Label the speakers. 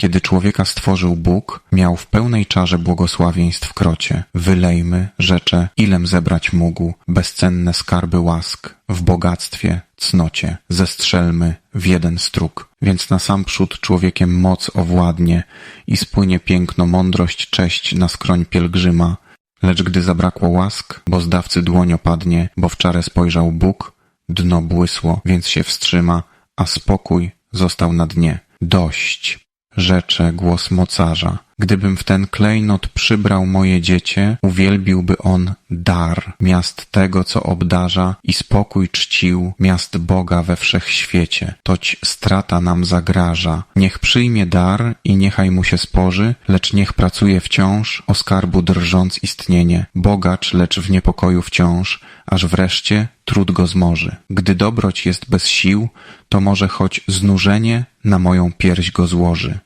Speaker 1: Kiedy człowieka stworzył Bóg, miał w pełnej czarze błogosławieństw krocie. Wylejmy, rzecze, ilem zebrać mógł, bezcenne skarby łask, w bogactwie, cnocie, zestrzelmy w jeden struk. Więc na sam przód człowiekiem moc owładnie i spłynie piękno, mądrość, cześć na skroń pielgrzyma. Lecz gdy zabrakło łask, bo zdawcy dłoń opadnie, bo w czarę spojrzał Bóg, dno błysło, więc się wstrzyma, a spokój został na dnie. Dość rzecze głos mocarza. Gdybym w ten klejnot przybrał moje dziecię, uwielbiłby on dar, miast tego, co obdarza i spokój czcił, miast Boga we wszechświecie. Toć strata nam zagraża. Niech przyjmie dar i niechaj mu się spoży, lecz niech pracuje wciąż, o skarbu drżąc istnienie. Bogacz, lecz w niepokoju wciąż, aż wreszcie trud go zmoży. Gdy dobroć jest bez sił, to może choć znużenie na moją pierś go złoży.